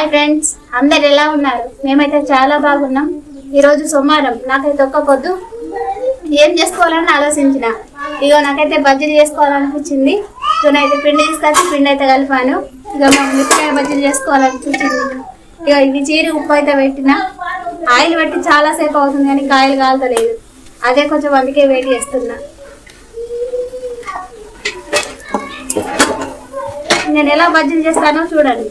Hi friends అందరు ఎలా ఉన్నారు? మేమైతే చాలా బాగున్నాం. ఈరోజు సోమవారం. నాకైతే ఒక్క పొద్దు. ఏం చేసుకోవాలని ఆలోచించిన. ఇగో నాకైతే బజ్జీలు చేసుకోవాలనిపించింది. నేనైతే పిండి తీసుకొచ్చి పిండి అయితే కలిపాను. ఇక మా మిరపకాయ బజ్జీలు చేసుకోవాలనిపించింది. ఇక ఇది చీరి ఉప్పు అయితే పెట్టిన. ఆయిల్ పెట్టి చాలా సేపు అవుతుంది కానీ కాయలు కాలతలేదు. అదే కొంచెం అందుకే వెయిట్ చేస్తున్నా. నేను ఎలా బజ్జీలు చేస్తానో చూడండి.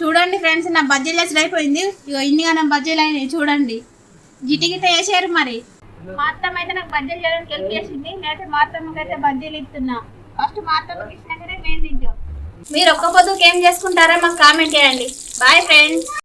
చూడండి ఫ్రెండ్స్ నా బజ్జీలు చేసిన అయిపోయింది. ఇక ఇన్నిగా నా బజ్జీలు అయినాయి చూడండి. గిటి గిట వేసారు మరి. మా అత్తమ్మ అయితే నాకు బజ్జీలు చేయడానికి హెల్ప్ చేసింది. నేనైతే మా అత్తమ్మకి అయితే బజ్జీలు ఇస్తున్నా. ఫస్ట్ మా అత్తమ్మకి ఇచ్చినాకనే మేము తింటాం. మీరు ఒక్క పొద్దుకి ఏం చేసుకుంటారో మాకు కామెంట్ చేయండి. Bye friends